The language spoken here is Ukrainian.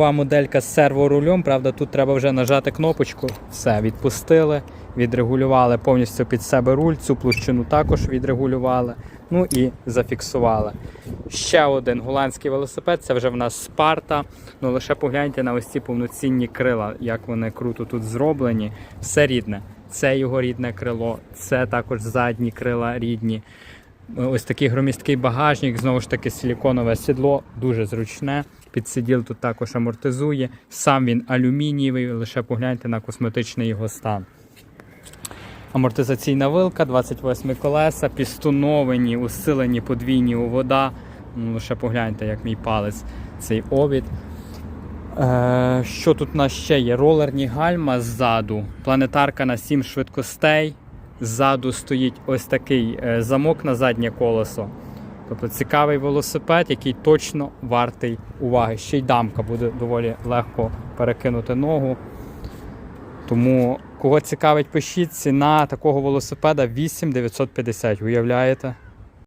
Нова моделька з серворулем, правда, тут треба вже нажати кнопочку. Все, відпустили, відрегулювали повністю під себе руль, цю площину також відрегулювали. Ну і зафіксували. Ще один голландський велосипед, це вже в нас Спарта. Ну лише погляньте на ось ці повноцінні крила, як вони круто тут зроблені. Все рідне. Це його рідне крило, це також задні крила рідні. Ось такий громісткий багажник, знову ж таки силіконове сідло, дуже зручне. Підсиділ тут також амортизує. Сам він алюмінієвий, лише погляньте на косметичний його стан. Амортизаційна вилка, 28 колеса, пістоновані, усилені подвійні вода. Ну, лише погляньте, як мій палець цей обід. Е, що тут у нас ще є? Ролерні гальма ззаду, планетарка на 7 швидкостей. Ззаду стоїть ось такий е, замок на заднє колесо. Тобто цікавий велосипед, який точно вартий уваги. Ще й дамка буде доволі легко перекинути ногу. Тому, кого цікавить, пишіть ціна такого велосипеда 8950. Уявляєте?